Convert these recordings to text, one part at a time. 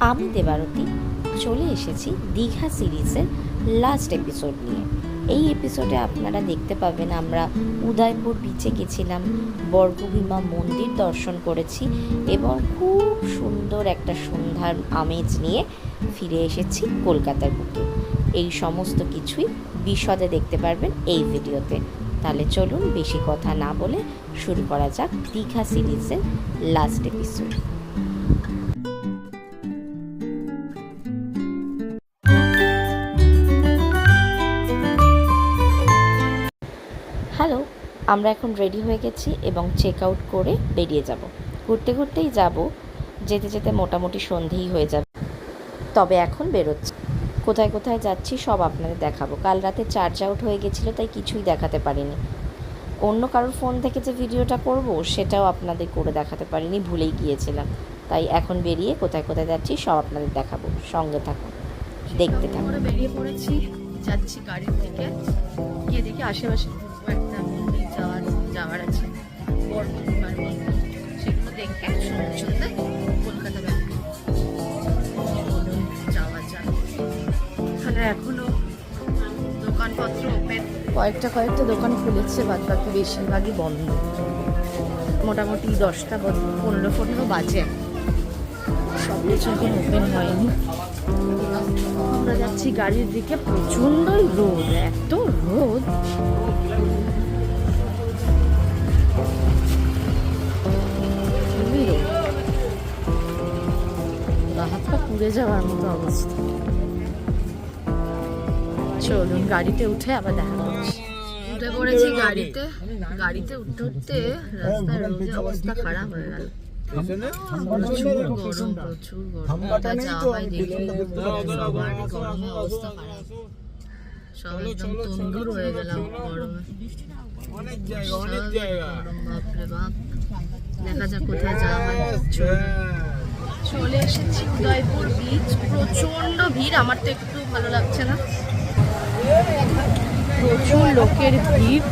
আমি দেবারতী চলে এসেছি দীঘা সিরিজের লাস্ট এপিসোড নিয়ে। এই এপিসোডে আপনারা দেখতে পাবেন আমরা উদয়পুর বিচে গেছিলাম, বর্গভীমা মন্দির দর্শন করেছি এবং খুব সুন্দর একটা সন্ধ্যার আমেজ নিয়ে ফিরে এসেছি কলকাতার বুকে। এই সমস্ত কিছুই বিশদে দেখতে পারবেন এই ভিডিওতে। তাহলে চলুন বেশি কথা না বলে শুরু করা যাক দীঘা সিরিজের লাস্ট এপিসোড আমরা এখন রেডি হয়ে গেছি এবং চেক আউট করে বেরিয়ে যাব। ঘুরতে ঘুরতেই যাব, যেতে যেতে মোটামুটি সন্ধেই হয়ে যাবে। তবে এখন বেরোচ্ছি। কোথায় কোথায় যাচ্ছি সব আপনাদের দেখাবো। কাল রাতে চার্জ আউট হয়ে গেছিল, তাই কিছুই দেখাতে পারিনি। অন্য কারোর ফোন থেকে যে ভিডিওটা করব, সেটাও আপনাদের করে দেখাতে পারিনি, ভুলেই গিয়েছিলাম। তাই এখন বেরিয়ে কোথায় কোথায় যাচ্ছি সব আপনাদের দেখাবো। সঙ্গে থাকুন। দেখতে থাকুন। বেরিয়ে পড়েছি। যাচ্ছি গাড়ির থেকে। গিয়ে দেখি আশেপাশে যাওয়ার যাওয়ার আছে। বর্ধমানের মন্দির সেগুলো দেখে শুনতে শুনতে কলকাতা ব্যাক। যাওয়া যাক এখানে এখনও দোকানপত্র কয়েকটা কয়েকটা দোকান খুলেছে, বাদ বাকি বেশিরভাগই বন্ধ। মোটামুটি দশটা, পনেরো পনেরো বাজে। সব কিছু এখন ওপেন হয়নি। আমরা যাচ্ছি গাড়ির দিকে। প্রচণ্ড রোদ, এত রোদ। খুবই রোদ গা হাত পা পুড়ে যাওয়ার মতো অবস্থা। চলুন গাড়িতে উঠে আবার দেখা করছি। উঠে পড়েছি গাড়িতে। গাড়িতে উঠতে উঠতে রাস্তায় রোদে অবস্থা খারাপ হয়ে গেল। প্রচুর গরম প্রচুর অবস্থা খারাপ। সব একদম তন্দুর হয়ে গেলাম গরমে। চলে এসেছি উদয়পুর বিচ প্রচণ্ড ভিড়, আমার তো একটু ভালো লাগছে না। প্রচুর লোকের ভিড়।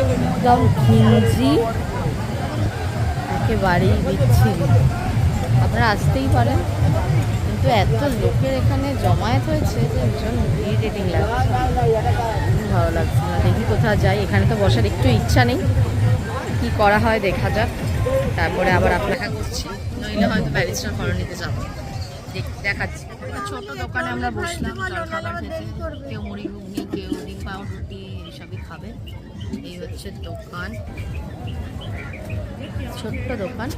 একদম ঘিঞ্জি। একেবারেই বিচ্ছিরি। আপনারা আসতেই পারেন। কিন্তু এত লোকের এখানে জমায়েত হয়েছে যে ভীষণ ইরিটেটিং লাগছে। ভালো লাগছে না। দেখি কোথাও যাই। এখানে তো বসার একটু ইচ্ছা নেই। কি করা হয় দেখা যাক। তারপরে আবার আপনাকে করছি। নইলে হয়তো ব্যারিস্টার কলোনিতে যাব। দেখ- দেখাচ্ছি। ছোট দোকানে আমরা বসলাম, জলখাবার খেতে। কেউ মুড়ি ঘুগনি, কেউ ডিম পাউরুটি এসবই খাবে। এই হচ্ছে দোকান। ছোট্ট দোকান।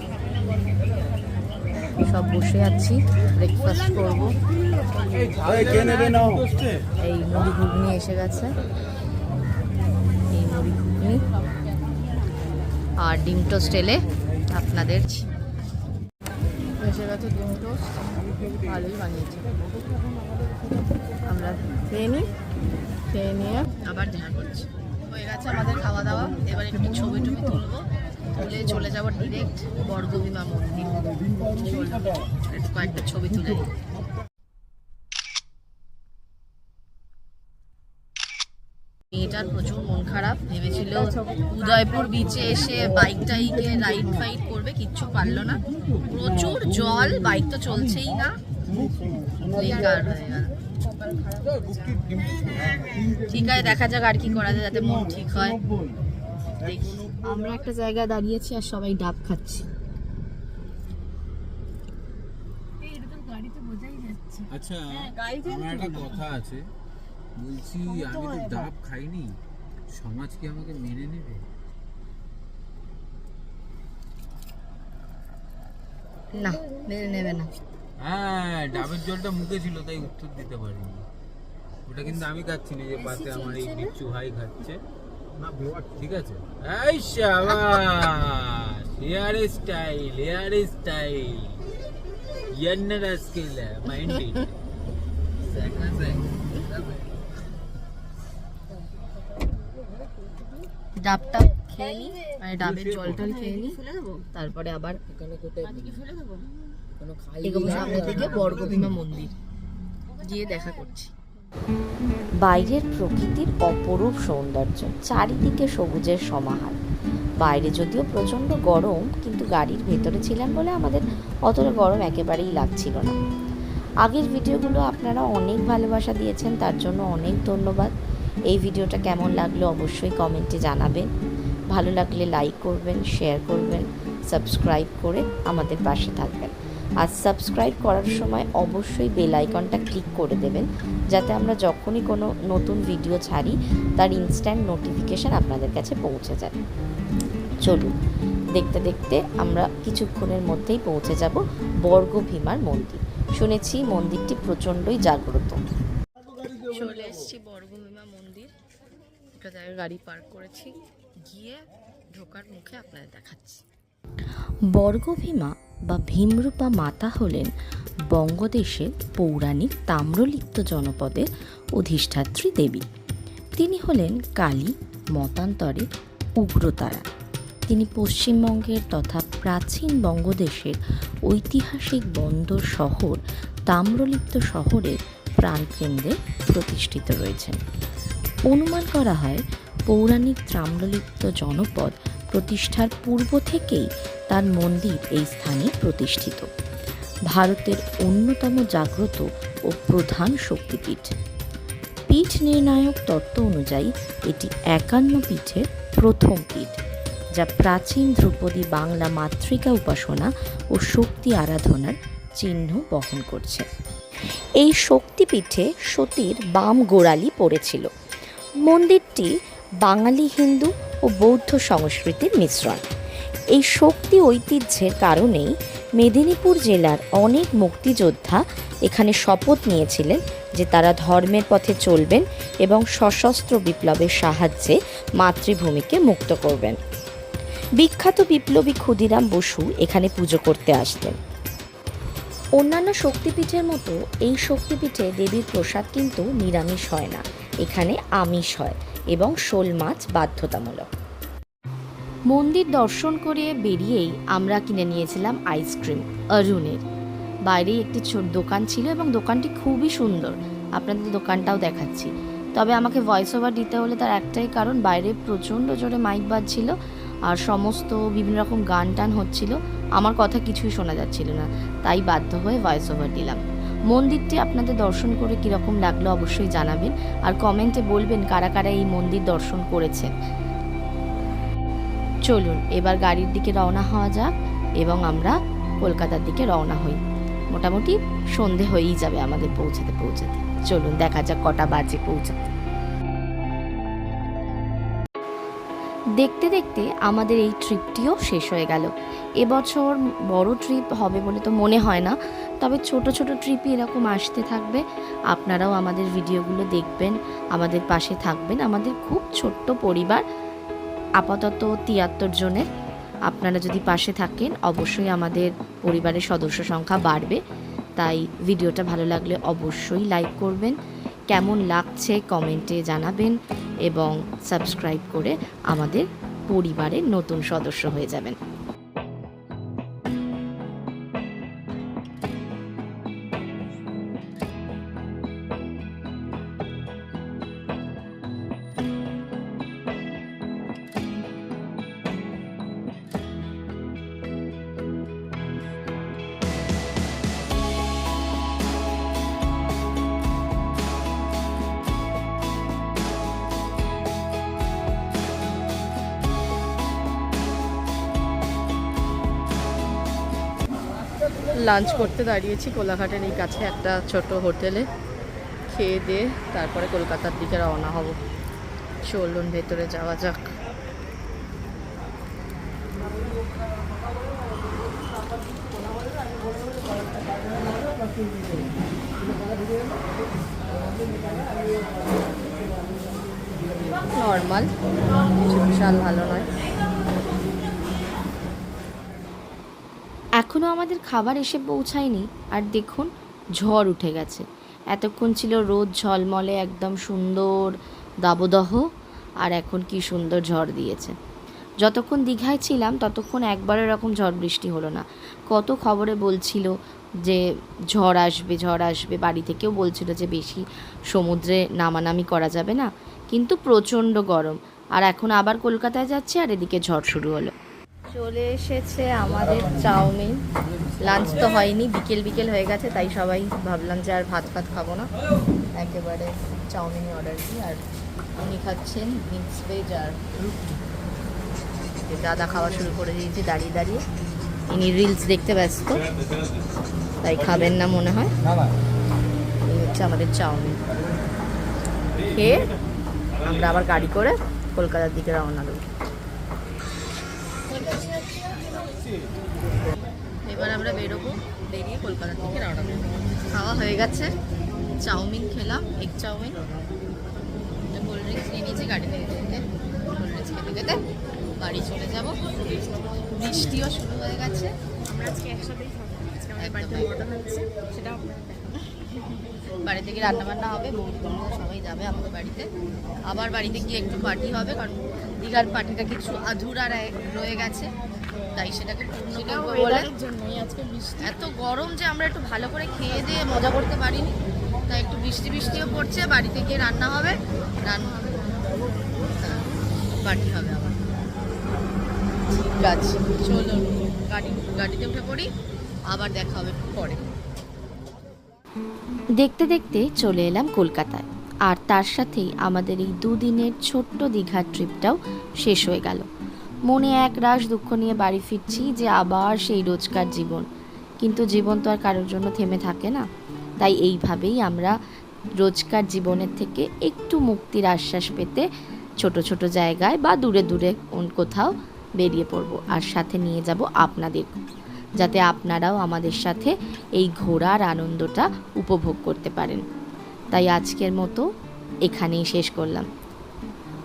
সব বসে আছি ব্রেকফাস্ট করব। এই মুড়ি ঘুগনি এসে গেছে। এই মুড়ি ঘুগনি। আর ডিম টোস্ট এলে আপনাদের এসে গেছে ডিম টোস্ট। ভালোই বানিয়েছে। আমরা খেয়ে নিই খেয়ে নিয়ে আবার দেখা করছি। হয়ে গেছে আমাদের খাওয়া দাওয়া। এবার একটু ছবি টবি তুলবো। তুলে চলে যাব ডিরেক্ট বর্গভীমা মন্দির। কয়েকটা ছবি তুলে মেয়েটার প্রচুর মন খারাপ, ভেবেছিল উদয়পুর বিচে এসে বাইক টাইকে রাইড ফাইড করবে, কিচ্ছু পারল না। প্রচুর জল বাইক তো চলছেই না। ঠিক আছে, দেখা যাক আর কি করা যায় যাতে মন ঠিক হয়। দেখি। আমরা একটা জায়গায় দাঁড়িয়েছি আর সবাই ডাব খাচ্ছি। আচ্ছা আমার একটা কথা আছে। বলছি আমি তো ডাব খাইনি। সমাজ কি আমাকে মেনে নেবে? না মেনে নেবে না। হ্যাঁ ডাবের জলটা মুখে ছিল তাই উত্তর দিতে পারিনি। ওটা কিন্তু আমি খাচ্ছি না যে পাশে আমার এই বিচ্ছু ভাই খাচ্ছে। ঠিক আছে? এই শাবাশ হেয়ার স্টাইল হেয়ার স্টাইল ইয়ান্নার স্কিল মাইন্ড ডাবটা খেয়ে নি মানে ডাবের জল টল খেয়ে নি। তারপরে আবার এগোবো সামনে থেকে। বর্গভীমা মন্দির। গিয়ে দেখা করছি। বাইরের প্রকৃতির অপরূপ সৌন্দর্য, চারিদিকে সবুজের সমাহার। বাইরে যদিও প্রচণ্ড গরম, কিন্তু গাড়ির ভেতরে ছিলাম বলে আমাদের অতটা গরম একেবারেই লাগছিল না। আগের ভিডিওগুলো আপনারা অনেক ভালোবাসা দিয়েছেন, তার জন্য অনেক ধন্যবাদ। এই ভিডিওটা কেমন লাগল অবশ্যই কমেন্টে জানাবেন। ভালো লাগলে লাইক করবেন, শেয়ার করবেন, সাবস্ক্রাইব করে আমাদের পাশে থাকবেন। আর সাবস্ক্রাইব করার সময় অবশ্যই বেল আইকনটা ক্লিক করে দেবেন, যাতে আমরা যখনই কোনো নতুন ভিডিও ছাড়ি, তার ইনস্ট্যান্ট নোটিফিকেশান আপনাদের কাছে পৌঁছে যায়। চলুন, দেখতে দেখতে আমরা কিছুক্ষণের মধ্যেই পৌঁছে যাব বর্গ ভীমার মন্দির। শুনেছি মন্দিরটি প্রচণ্ডই জাগ্রত। চলে এসেছি বর্গভীমা মন্দির। একটা জায়গায় গাড়ি পার্ক করেছি। গিয়ে ঢোকার মুখে আপনাদের দেখাচ্ছি। বর্গভীমা বা ভীমরূপা মাতা হলেন বঙ্গদেশের পৌরাণিক তাম্রলিপ্ত জনপদের অধিষ্ঠাত্রী দেবী। তিনি হলেন কালী মতান্তরে উগ্রতারা। তিনি পশ্চিমবঙ্গের তথা প্রাচীন বঙ্গদেশের ঐতিহাসিক বন্দর শহর তাম্রলিপ্ত শহরের প্রাণকেন্দ্রে প্রতিষ্ঠিত রয়েছেন। অনুমান করা হয়, পৌরাণিক তাম্রলিপ্ত জনপদ প্রতিষ্ঠার পূর্ব থেকেই তার মন্দির এই স্থানে প্রতিষ্ঠিত। ভারতের অন্যতম জাগ্রত ও প্রধান শক্তিপীঠ। পীঠ নির্ণায়ক তত্ত্ব অনুযায়ী এটি একান্ন পীঠের প্রথম পীঠ, যা প্রাচীন ধ্রুপদী বাংলা মাতৃকা উপাসনা ও শক্তি আরাধনার চিহ্ন বহন করছে। এই শক্তিপীঠে সতীর বাম গোড়ালি পড়েছিল। মন্দিরটি বাঙালি হিন্দু ও বৌদ্ধ সংস্কৃতির মিশ্রণ। এই শক্তি ঐতিহ্যের কারণেই মেদিনীপুর জেলার অনেক মুক্তিযোদ্ধা এখানে শপথ নিয়েছিলেন যে তারা ধর্মের পথে চলবেন এবং সশস্ত্র বিপ্লবের সাহায্যে মাতৃভূমিকে মুক্ত করবেন। বিখ্যাত বিপ্লবী ক্ষুদিরাম বসু এখানে পুজো করতে আসতেন। অন্যান্য শক্তিপীঠের মতো এই শক্তিপীঠে দেবীর প্রসাদ কিন্তু নিরামিষ হয় না। এখানে আমিষ হয়। এবং শোল মাছ বাধ্যতামূলক। মন্দির দর্শন করে বেরিয়েই আমরা কিনে নিয়েছিলাম আইসক্রিম অরুণের। বাইরেই একটি ছোট দোকান ছিল এবং দোকানটি খুবই সুন্দর। আপনাদের দোকানটাও দেখাচ্ছি। তবে আমাকে ভয়েস ওভার দিতে হলে তার একটাই কারণ, বাইরে প্রচণ্ড জোরে মাইক বাজছিল আর সমস্ত বিভিন্ন রকম গান টান হচ্ছিল। আমার কথা কিছুই শোনা যাচ্ছিল না, তাই বাধ্য হয়ে ভয়েস ওভার দিলাম। মন্দিরটি আপনাদের দর্শন করে কীরকম লাগল অবশ্যই জানাবেন আর কমেন্টে বলবেন কারা কারা এই মন্দির দর্শন করেছেন। চলুন, এবার গাড়ির দিকে রওনা হওয়া যাক এবং আমরা কলকাতার দিকে রওনা হই। মোটামুটি সন্ধে হয়েই যাবে আমাদের পৌঁছাতে পৌঁছাতে। চলুন, দেখা যাক কটা বাজে পৌঁছাতে। দেখতে দেখতে আমাদের এই ট্রিপটিও শেষ হয়ে গেল। এবছর বড় ট্রিপ হবে বলে তো মনে হয় না। তবে ছোট ছোট ট্রিপই এরকম আসতে থাকবে। আপনারাও আমাদের ভিডিওগুলো দেখবেন, আমাদের পাশে থাকবেন। আমাদের খুব ছোট্ট পরিবার, আপাতত তিয়াত্তর জনের। আপনারা যদি পাশে থাকেন, অবশ্যই আমাদের পরিবারের সদস্য সংখ্যা বাড়বে। তাই ভিডিওটা ভালো লাগলে অবশ্যই লাইক করবেন। কেমন লাগছে কমেন্টে জানাবেন। এবং সাবস্ক্রাইব করে আমাদের পরিবারের নতুন সদস্য হয়ে যাবেন। লাঞ্চ করতে দাঁড়িয়েছি কোলাঘাটের এই কাছে একটা ছোট হোটেলে। খেয়ে দিয়ে তারপরে কলকাতার দিকে রওনা হব। চলুন, ভেতরে যাওয়া যাক। নর্মাল কিছু বিশাল ভালো নয়। এখনও আমাদের খাবার এসে পৌঁছায়নি। আর দেখুন, ঝড় উঠে গেছে। এতক্ষণ ছিল রোদ, ঝলমলে, একদম সুন্দর দাবদাহ। আর এখন কি সুন্দর ঝড় দিয়েছে। যতক্ষণ দীঘায় ছিলাম, ততক্ষণ একবার এরকম ঝড় বৃষ্টি হলো না। কত খবরে বলছিল যে, ঝড় আসবে ঝড় আসবে। বাড়ি থেকেও বলছিল যে, বেশি সমুদ্রে নামানামি করা যাবে না। কিন্তু প্রচণ্ড গরম। আর এখন আবার কলকাতায় যাচ্ছি, আর এদিকে ঝড় শুরু হলো। চলে এসেছে আমাদের চাউমিন। লাঞ্চ তো হয়নি বিকেল বিকেল হয়ে গেছে তাই সবাই ভাবলাম যে আর ভাত ভাত খাব না। একেবারে চাউমিন অর্ডার দিই আর উনি খাচ্ছেন মিক্স ভেজ আর দাদা খাওয়া শুরু করে দিয়েছে দাঁড়িয়ে দাঁড়িয়ে। ইনি রিলস দেখতে ব্যস্ত তাই খাবেন না মনে হয়। এই হচ্ছে আমাদের চাউমিন। খেয়ে আমরা আবার গাড়ি করে কলকাতার দিকে রওনা দেবো। এবার আমরা বেরোবো। বেরিয়ে কলকাতা থেকে রওনা দেবো। খাওয়া হয়ে গেছে। চাউমিন খেলাম এগ চাউমিন। কোল্ড ড্রিঙ্কস নিয়ে নিয়েছি গাড়িতে যেতে যেতে কোল্ড ড্রিঙ্কস খেতে খেতে বাড়ি চলে যাব। বৃষ্টিও শুরু হয়ে গেছে। আমরা আজকে একসাথেই বাড়িতে মটন হচ্ছে সেটা আপনারা দেখাবো। বাড়ি থেকে রান্না বান্না হবে বৌদি বন্ধুরা সবাই যাবে আমাদের বাড়িতে। আবার বাড়িতে গিয়ে একটু পার্টি হবে কারণ দীঘার পার্টিটা কিছু আধুরা রয়ে গেছে। তাই সেটাকে পূর্ণ করব বলে ওয়েদারের জন্যই আজকে বৃষ্টি। এত গরম যে আমরা একটু ভালো করে খেয়ে দিয়ে মজা করতে পারিনি। তাই একটু বৃষ্টি বৃষ্টিও পড়ছে বাড়িতে গিয়ে রান্না হবে। রান্না পার্টি হবে আবার। ঠিক আছে চলো গাড়ি গাড়িতে উঠে পড়ি। আবার দেখা হবে পরে। দেখতে দেখতে চলে এলাম কলকাতায়। আর তার সাথেই আমাদের এই দুদিনের ছোট্ট দীঘার ট্রিপটাও শেষ হয়ে গেল। মনে এক রাশ দুঃখ নিয়ে বাড়ি ফিরছি যে আবার সেই রোজকার জীবন। কিন্তু জীবন তো আর কারোর জন্য থেমে থাকে না। তাই এইভাবেই আমরা রোজকার জীবনের থেকে একটু মুক্তির আশ্বাস পেতে ছোট ছোট জায়গায় বা দূরে দূরে কোথাও বেরিয়ে পড়ব আর সাথে নিয়ে যাব আপনাদের যাতে আপনারাও আমাদের সাথে এই ঘোরার আনন্দটা উপভোগ করতে পারেন। তাই আজকের মতো এখানেই শেষ করলাম।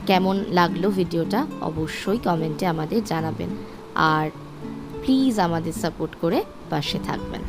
কেমন লাগল ভিডিওটা অবশ্যই কমেন্টে আমাদের জানাবেন। আর প্লিজ আমাদের সাপোর্ট করে পাশে থাকবেন।